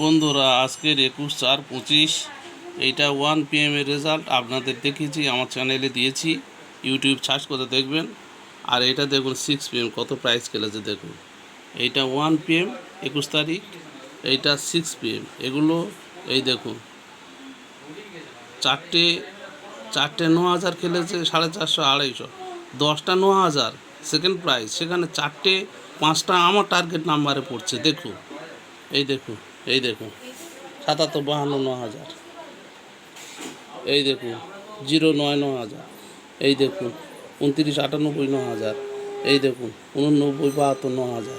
বন্ধুরা, আজকের একুশ চার পঁচিশ, এইটা ওয়ান পি পিএমের রেজাল্ট আপনাদের দেখিয়েছি, আমার চ্যানেলে দিয়েছি ইউটিউব সার্চ করে দেখবেন। আর এটা দেখুন সিক্স পিএম কত প্রাইস খেলেছে দেখুন। এইটা ওয়ান পিএম একুশ তারিখ, এইটা সিক্স পিএম এগুলো, এই দেখুন, চারটে চারটে ন হাজার খেলেছে, সাড়ে চারশো, আড়াইশো। দশটা ন হাজার সেকেন্ড প্রাইজ সেখানে চারটে, পাঁচটা আমার টার্গেট নাম্বারে পড়ছে, দেখুন। এই দেখুন এই দেখুন, সাতাত্তর, বাহান্ন, ন হাজার। এই দেখুন, জিরো, নয়, ন হাজার। এই দেখুন, উনত্রিশ, আটানব্বই, ন হাজার। এই দেখুন, উননব্বই, বাহাত্তর, ন হাজার।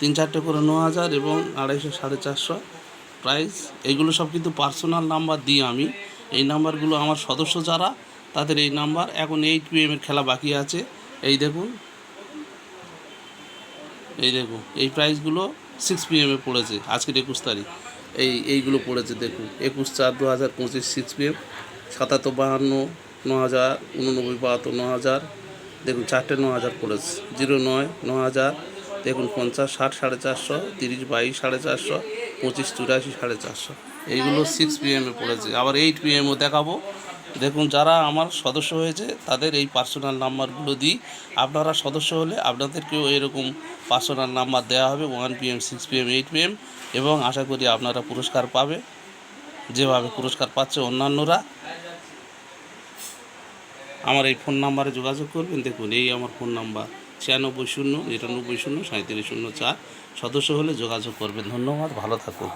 তিন চারটে করে ন হাজার এবং আড়াইশো, সাড়ে চারশো প্রাইস এইগুলো সব কিন্তু পার্সোনাল নাম্বার দিই আমি এই নাম্বারগুলো আমার সদস্য যারা, তাদের এই নাম্বার এখন এইট পিএমের খেলা বাকি আছে। এই দেখুন এই দেখুন, এই প্রাইসগুলো সিক্স পিএমে পড়েছে, আজকের একুশ তারিখ। এই, এইগুলো পড়েছে, দেখুন। একুশ চার দু হাজার পঁচিশ সিক্স পিএম সাতাত্তর, বাহান্ন ন হাজার উননব্বই, বাহাত্তর ন হাজার দেখুন চারটে ন হাজার পড়েছে। জিরো নয় ন হাজার দেখুন পঞ্চাশ, ষাট, সাড়ে চারশো, তিরিশ, বাইশ, সাড়ে চারশো, পঁচিশ, চুরাশি, সাড়ে চারশো। এইগুলো সিক্স পিএমে পড়েছে। আবার এইট পিএমও দেখাবো। দেখুন, যারা আমার সদস্য হয়েছে, তাদের এই পার্সোনাল নাম্বারগুলো দিই। আপনারা সদস্য হলে আপনাদেরকেও এরকম পার্সোনাল নাম্বার দেওয়া হবে one PM six PM eight PM এবং আশা করি আপনারা পুরস্কার পাবে। যেভাবে পুরস্কার পাচ্ছে অন্যান্যরা। আমার এই ফোন নাম্বারে যোগাযোগ করবেন। দেখুন, এই আমার ফোন নাম্বার ছিয়ানব্বই শূন্য, নিরানব্বই শূন্য সাঁত্রিশ শূন্য চার। সদস্য হলে যোগাযোগ করবেন। ধন্যবাদ, ভালো থাকুন।